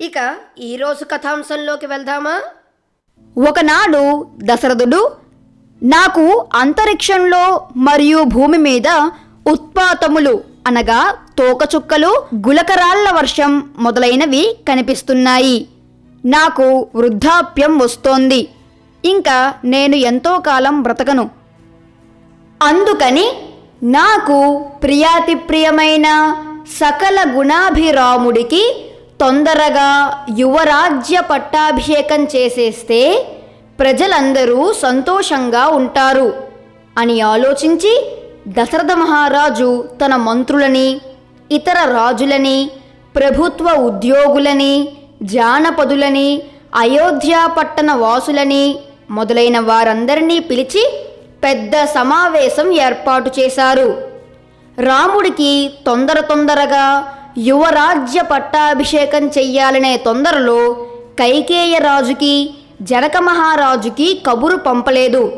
ఇక ఈరోజు కథాంశంలోకి వెళ్దామా? ఒకనాడు దశరథుడు నాకు అంతరిక్షంలో మరియు భూమి మీద ఉత్పాతములు అనగా తోకచుక్కలు గులకరాళ్ళ వర్షం మొదలైనవి కనిపిస్తున్నాయి. నాకు వృద్ధాప్యం వస్తోంది. ఇంకా నేను ఎంతో కాలం బ్రతకను. అందుకని నాకు ప్రియాతిప్రియమైన సకల గుణాభిరాముడికి తొందరగా యువరాజ్య పట్టాభిషేకం చేసేస్తే ప్రజలందరూ సంతోషంగా ఉంటారు అని ఆలోచించి దశరథ మహారాజు తన మంత్రులని ఇతర రాజులని ప్రభుత్వ ఉద్యోగులని జానపదులని అయోధ్యాపట్టణ వాసులని మొదలైన వారందరినీ పిలిచి పెద్ద సమావేశం ఏర్పాటు చేశారు. రాముడికి తొందర తొందరగా యువరాజ్య పట్టాభిషేకం చెయ్యాలనే తొందరలో కైకేయ రాజుకి జనక మహారాజుకి కబురు పంపలేదు.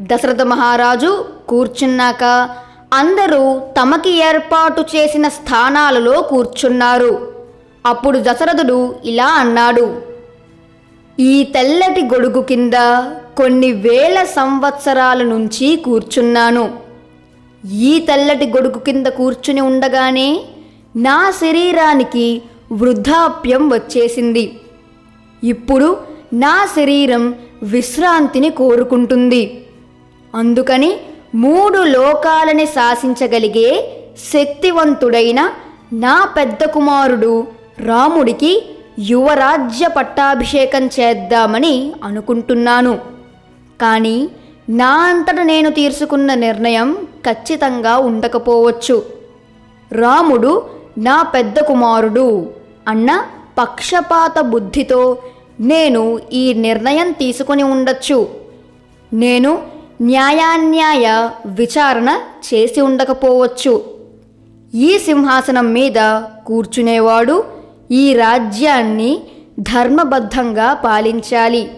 దశరథ మహారాజు కూర్చున్నాక అందరూ తమకి ఏర్పాటు చేసిన స్థానాలలో కూర్చున్నారు. అప్పుడు దశరథుడు ఇలా అన్నాడు ఈ తెల్లటి గొడుగు కింద కొన్ని వేల సంవత్సరాల నుంచి కూర్చున్నాను. ఈ తెల్లటి గొడుగు కింద కూర్చుని ఉండగానే నా శరీరానికి వృద్ధాప్యం వచ్చేసింది. ఇప్పుడు నా శరీరం విశ్రాంతిని కోరుకుంటుంది. అందుకని మూడు లోకాలని శాసించగలిగే శక్తివంతుడైన నా పెద్ద కుమారుడు రాముడికి యువరాజ్య పట్టాభిషేకం చేద్దామని అనుకుంటున్నాను. కానీ నా అంతట నేను తీసుకున్న నిర్ణయం ఖచ్చితంగా ఉండకపోవచ్చు. రాముడు నా పెద్ద కుమారుడు అన్న పక్షపాత బుద్ధితో నేను ఈ నిర్ణయం తీసుకొని ఉండొచ్చు. నేను న్యాయాన్యాయ విచారణ చేసి ఉండకపోవచ్చు. ఈ సింహాసనం మీద కూర్చునేవాడు ఈ రాజ్యాన్ని ధర్మబద్ధంగా పాలించాలి.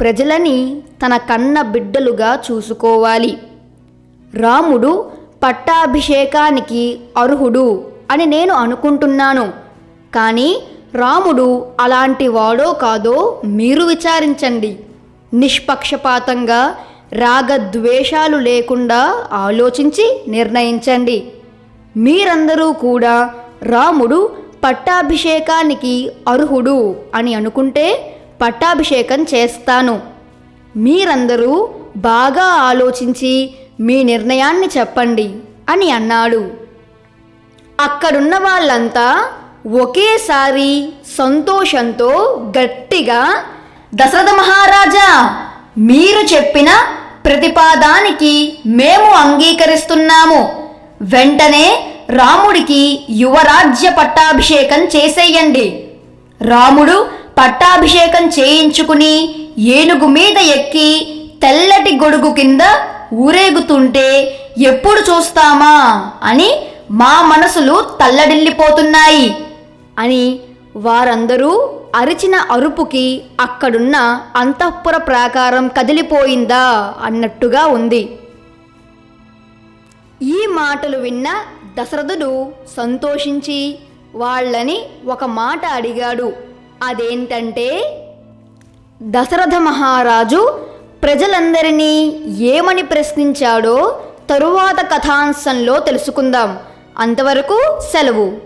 ప్రజలని తన కన్న బిడ్డలుగా చూసుకోవాలి. రాముడు పట్టాభిషేకానికి అర్హుడు. అని నేను అనుకుంటున్నాను. కానీ రాముడు అలాంటి వాడో కాదో మీరు విచారించండి. నిష్పక్షపాతంగా రాగద్వేషాలు లేకుండా ఆలోచించి నిర్ణయించండి. మీరందరూ కూడా రాముడు పట్టాభిషేకానికి అర్హుడు అని అనుకుంటే పట్టాభిషేకం చేస్తాను. మీరందరూ బాగా ఆలోచించి మీ నిర్ణయాన్ని చెప్పండి అని అన్నాడు. అక్కడున్న వాళ్ళంతా ఒకేసారి సంతోషంతో గట్టిగా దశరథ మహారాజా మీరు చెప్పిన ప్రతిపాదానికి మేము అంగీకరిస్తున్నాము. వెంటనే రాముడికి యువరాజ్య పట్టాభిషేకం చేసేయండి. రాముడు పట్టాభిషేకం చేయించుకుని ఏనుగు మీద ఎక్కి తెల్లటి గొడుగు కింద ఊరేగుతుంటే ఎప్పుడు చూస్తామా? అని మా మనసులు తల్లడిల్లిపోతున్నాయి. అని వారందరూ అరిచిన అరుపుకి అక్కడున్న అంతఃపుర ప్రాకారం కదిలిపోయిందా అన్నట్టుగా ఉంది. ఈ మాటలు విన్న దశరథుడు సంతోషించి వాళ్ళని ఒక మాట అడిగాడు. అదేంటంటే దశరథ మహారాజు ప్రజలందరినీ ఏమని ప్రశ్నించాడో తరువాత కథాంశంలో తెలుసుకుందాం. అంతవరకు సెలవు.